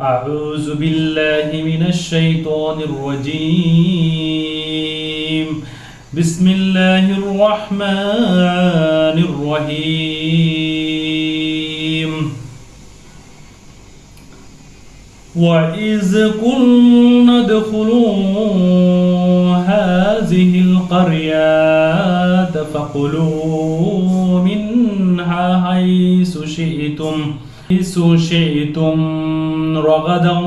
أعوذ بالله من الشيطان الرجيم. بسم الله الرحمن الرحيم. وإذ قلنا ادخلوا هذه القرية فكلوا منها حيث شئتم. شئتم رغدا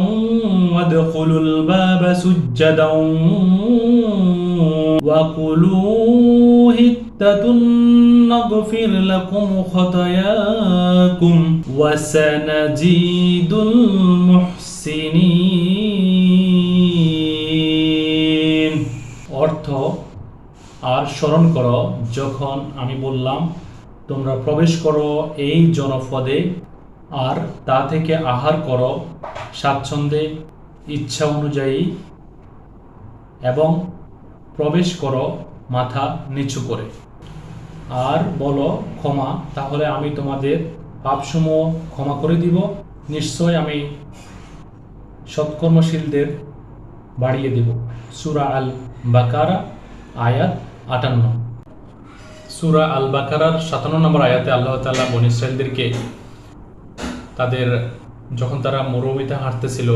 وادخلوا الباب سجدا وقولوا هتة نغفر لكم خطاياكم وسنزيد المحسنين অর্থ আর স্মরণ করো যখন আমি বললাম তোমরা প্রবেশ করো এই জনপদে আর তা থেকে আহার করো স্বাচ্ছন্দ্যে ইচ্ছা অনুযায়ী এবং প্রবেশ করো মাথা নিচু করে। আর বলো, ক্ষমা, তাহলে আমি তোমাদের পাপসমূহ ক্ষমা করে দিব। নিশ্চয় আমি সৎকর্মশীলদের বাড়িয়ে দিব। সুরা আল বাকারা আয়াত আটান্ন। সুরা আল বাকারার সাতান্ন নম্বর আয়াতে আল্লাহ তাআলা বন ইসরায়েলদেরকে তাদের যখন তারা মরুভূমিতে হাঁটতেছিল,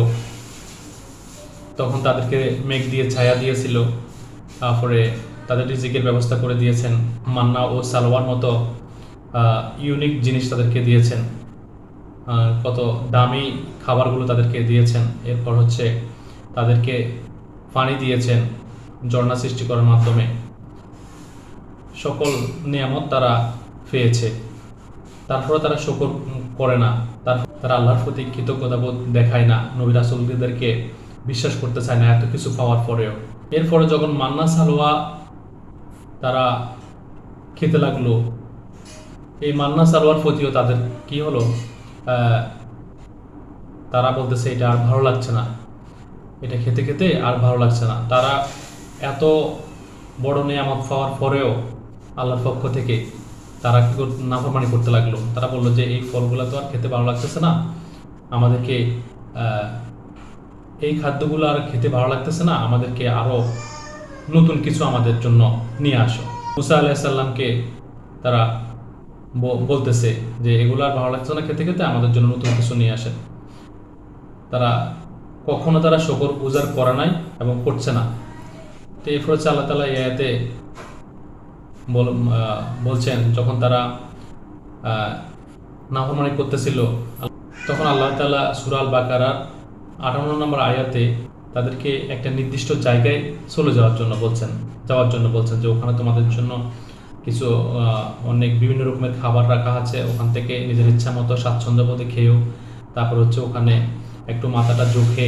তখন তাদেরকে মেঘ দিয়ে ছায়া দিয়েছিল। তারপরে তাদের রিজিকের ব্যবস্থা করে দিয়েছেন। মান্না ও সালোয়ার মতো ইউনিক জিনিস তাদেরকে দিয়েছেন। কত দামি খাবারগুলো তাদেরকে দিয়েছেন। এরপর হচ্ছে তাদেরকে পানি দিয়েছেন ঝর্ণা সৃষ্টি করার মাধ্যমে। সকল নিয়ামত তারা পেয়েছে। তারপরে তারা শকর করে না। তার, তারা আল্লাহর প্রতি কৃতজ্ঞতাবোধ দেখায় না। নবী রাসুলদেরকে বিশ্বাস করতে চায় না, এত কিছু পাওয়ার পরেও। এরপরে যখন মান্না সালোয়া তারা খেতে লাগল, এই মান্না সালোয়ার প্রতিও তাদের কি হলো? তারা বলতেছে, এটা আর ভালো লাগছে না। এটা খেতে খেতে আর ভালো লাগছে না। তারা এত বড় নিয়ামত পাওয়ার পরেও আল্লাহর পক্ষ থেকে তারা কি নাফরমানি করতে লাগল। তারা বলল যে, এই ফলগুলো তো আর খেতে ভালো লাগতেছে না। আমাদেরকে এই খাদ্যগুলো আর খেতে ভালো লাগতেছে না। আমাদেরকে আরও নতুন কিছু আমাদের জন্য নিয়ে আসো। মুসা আলাহিসাল্লামকে তারা ব- বলতেছে যে, এগুলো আর ভালো লাগছে না খেতে খেতে, আমাদের জন্য নতুন কিছু নিয়ে আসেন। তারা কখনো তারা শকর উজার করে নাই এবং করছে না। তো এরপর হচ্ছে আল্লাহ তালা ইয়াতে বলছেন, যখন তারা নাফরমানি করতেছিল, তখন আল্লাহ তালা সুরাল বাকারার আটান্ন নম্বর আয়াতে তাদেরকে একটা নির্দিষ্ট জায়গায় চলে যাওয়ার জন্য বলছেন, যাওয়ার জন্য বলছেন যে ওখানে তোমাদের জন্য কিছু অনেক বিভিন্ন রকমের খাবার রাখা আছে, ওখান থেকে নিজের ইচ্ছা মতো স্বাচ্ছন্দ্য বোধে খেয়েও, তারপর হচ্ছে ওখানে একটু মাথাটা ঝুঁকে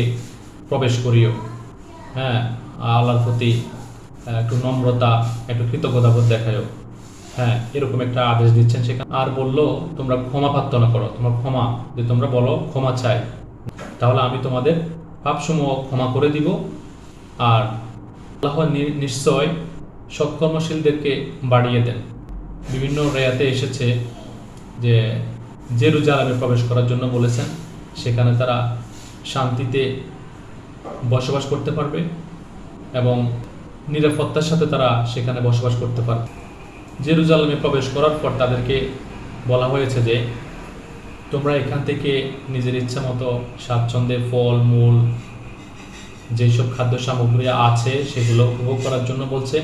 প্রবেশ করিও। হ্যাঁ আল্লাহর প্রতি একটু নম্রতা, একটু কৃতজ্ঞতাবোধ দেখায়ও। হ্যাঁ এরকম একটা আদেশ দিচ্ছেন সেখানে। আর বলল, তোমরা ক্ষমা প্রার্থনা করো। তোমার ক্ষমা, যে তোমরা বলো, ক্ষমা চাই। তাহলে আমি তোমাদের পাপসমূহ ক্ষমা করে দিব। আর আল্লাহ নিশ্চয় সৎকর্মশীলদেরকে বাড়িয়ে দেন। বিভিন্ন রেয়াতে এসেছে যে জেরুজালামে প্রবেশ করার জন্য বলেছেন, সেখানে তারা শান্তিতে বসবাস করতে পারবে এবং নিরাপত্তার সাথে তারা সেখানে বসবাস করতে পারবে জেরুজালেমে প্রবেশ করার পর তাদেরকে বলা হয়েছে যে, তোমরা এখান থেকে নিজের ইচ্ছা মতো স্বাচ্ছন্দ্যে ফল, মূল, যেসব খাদ্য সামগ্রী আছে সেগুলো উপভোগ করার জন্য বলছে,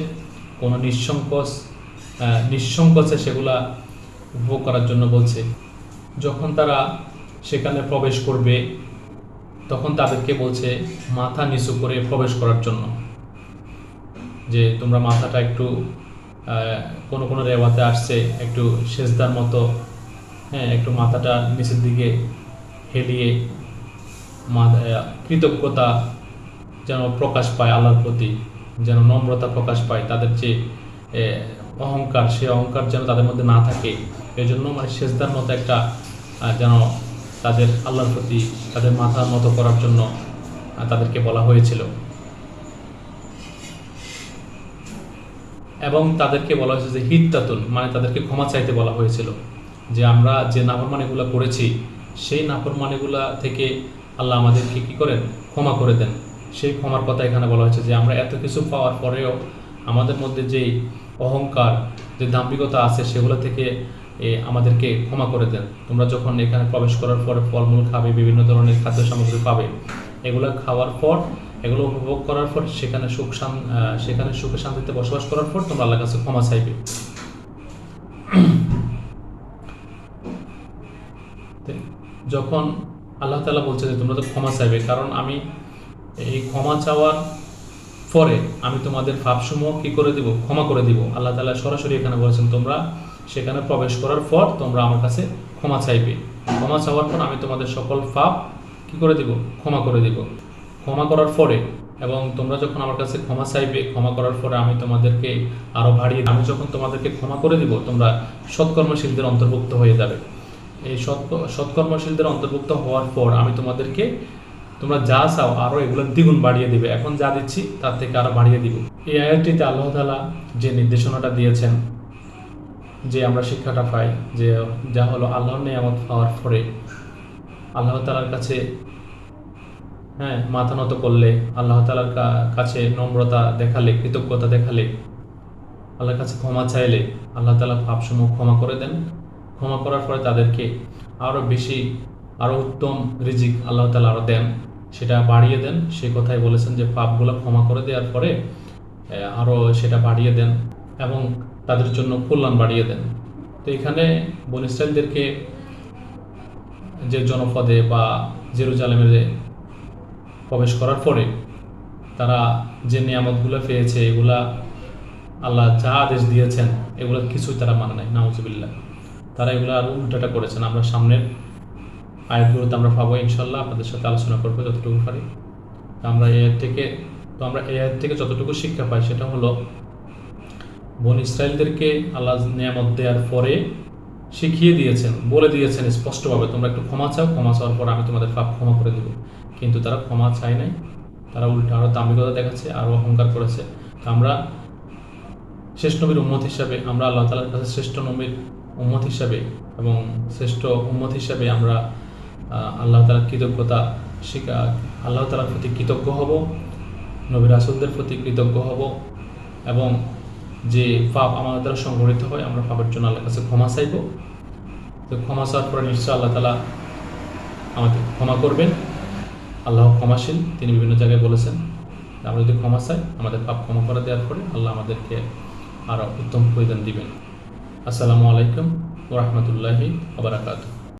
কোনো নিঃসংকোচ নিঃসংকোচে সেগুলা উপভোগ করার জন্য বলছে। যখন তারা সেখানে প্রবেশ করবে, তখন তাদেরকে বলছে, মাথা নিচু করে প্রবেশ করার জন্য। যে তোমরা মাথাটা একটু কোনো কোনো রেওয়াতে আসছে, একটু সেজদার মতো হ্যাঁ একটু মাথাটা নিচের দিকে হেলিয়ে কৃতজ্ঞতা যেন প্রকাশ পায় আল্লাহর প্রতি, যেন নম্রতা প্রকাশ পায় তাদের যে অহংকার, সে অহংকার যেন তাদের মধ্যে না থাকে। এই জন্য মানে সেজদার মতো একটা যেন তাদের আল্লাহর প্রতি, তাদের মাথার মতো করার জন্য তাদেরকে বলা হয়েছিল। এবং তাদেরকে বলা হয়েছে যে হিত্তাতুন মানে তাদেরকে ক্ষমা চাইতে বলা হয়েছিল যে আমরা যে নাফরমানিগুলো করেছি, সেই নাফরমানিগুলা থেকে আল্লাহ আমাদেরকে কী করেন? ক্ষমা করে দেন। সেই ক্ষমার কথা এখানে বলা হয়েছে যে আমরা এত কিছু পাওয়ার পরেও আমাদের মধ্যে যেই অহংকার, যে দাম্ভিকতা আছে, সেগুলো থেকে আমাদেরকে ক্ষমা করে দেন। তোমরা যখন এখানে প্রবেশ করার পরে ফলমূল খাবে, বিভিন্ন ধরনের খাদ্য সামগ্রী পাবে, এগুলো খাওয়ার পর এগুলো উপভোগ করার পর সেখানে সুখ সেখানে সুখে শান্তিতে বসবাস করার পর তোমরা আল্লাহর কাছে ক্ষমা চাইবে। যখন আল্লাহ তাআলা বলছে যে তোমরা তো ক্ষমা চাইবে, কারণ আমি এই ক্ষমা চাওয়ার পরে আমি তোমাদের পাপসমূহ কি করে দিব? ক্ষমা করে দিব। আল্লাহ তালা সরাসরি এখানে বলেছেন, তোমরা সেখানে প্রবেশ করার পর তোমরা আমার কাছে ক্ষমা চাইবে। ক্ষমা চাওয়ার পর আমি তোমাদের সকল পাপ কি করে দিব? ক্ষমা করে দিব। ক্ষমা করার পরে এবং তোমরা যখন আমার কাছে ক্ষমা চাইবে, ক্ষমা করার পরে আমি তোমাদেরকে আরও বাড়িয়ে আমি যখন তোমাদেরকে ক্ষমা করে দিব, তোমরা সৎকর্মশীলদের অন্তর্ভুক্ত হয়ে যাবে। এই সৎ সৎকর্মশীলদের অন্তর্ভুক্ত হওয়ার পর আমি তোমাদেরকে, তোমরা যা চাও আরও এগুলো দ্বিগুণ বাড়িয়ে দিবে। এখন যা দিচ্ছি, তার থেকে আরও বাড়িয়ে দিব। এই আয়াতটিতে আল্লাহ তাআলা যে নির্দেশনাটা দিয়েছেন, যে আমরা শিক্ষাটা পাই, যে যা হলো আল্লাহর নিয়ামত পাওয়ার পরে, আল্লাহ তালার কাছে হ্যাঁ মাথা নত করলে, আল্লাহ তালার কাছে নম্রতা দেখালে, কৃতজ্ঞতা দেখালে, আল্লাহর কাছে ক্ষমা চাইলে আল্লাহ তাআলা পাপসমূহ ক্ষমা করে দেন। ক্ষমা করার পরে তাদেরকে আরও বেশি আরও উত্তম রিজিক আল্লাহ তালা আরও দেন, সেটা বাড়িয়ে দেন। সে কথাই বলেছেন যে, পাপগুলো ক্ষমা করে দেওয়ার পরে আরও সেটা বাড়িয়ে দেন এবং তাদের জন্য কল্যাণ বাড়িয়ে দেন। তো এখানে বন ইসরায়েলদেরকে যে জনপদে বা জেরুজালেমের প্রবেশ করার পরে তারা যে নিয়ামতগুলো পেয়েছে, এগুলা আল্লাহ যা আদেশ দিয়েছেন, এগুলো কিছুই তারা মানে নাই, নাউজুবিল্লাহ। তারা এগুলো আর উল্টাটা করেছেন আমরা সামনের আয়াতগুলোতে আমরা পাবো ইনশাল্লাহ আপনাদের সাথে আলোচনা করব যতটুকু পারি। আমরা আয়াত থেকে, তো আমরা আয়াত থেকে যতটুকু শিক্ষা পাই সেটা হলো, বন ইসরায়েলদেরকে আল্লাহ নিয়ামত দেওয়ার পরে শিখিয়ে দিয়েছেন, বলে দিয়েছেন স্পষ্টভাবে, তোমরা একটু ক্ষমা চাও, ক্ষমা চাওয়ার পর আমি তোমাদের পাপ ক্ষমা করে দেবো। কিন্তু তারা ক্ষমা চায় নাই। তারা উল্টা আরও দাম্ভিকতা দেখাচ্ছে আরও অহংকার করেছে। আমরা শেষ নবীর উম্মত হিসাবে, আমরা আল্লাহ তালার কাছে শ্রেষ্ঠ নবীর উম্মত হিসাবে এবং শ্রেষ্ঠ উম্মত হিসাবে আমরা আল্লাহ তালার কৃতজ্ঞতা শিকা, আল্লাহ তালার প্রতি কৃতজ্ঞ হব, নবী রাসুলদের প্রতি কৃতজ্ঞ হব এবং যে পাপ আমাদের দ্বারা সংগঠিত হয়, আমরা পাপের জন্য আল্লাহর কাছে ক্ষমা চাইব। তো ক্ষমা চাওয়ার পরে নিশ্চয় আল্লাহ তালা আমাদের ক্ষমা করবেন। আল্লাহ ক্ষমাশীল, তিনি বিভিন্ন জায়গায় বলেছেন আমরা যদি ক্ষমা চাই, আমাদের পাপ ক্ষমা করে দেওয়ার পরে আল্লাহ আমাদেরকে আরও উত্তম প্রয়োজন দিবেন। আসসালামু আলাইকুম ওরহমতুল্লাহি আবরাকাতু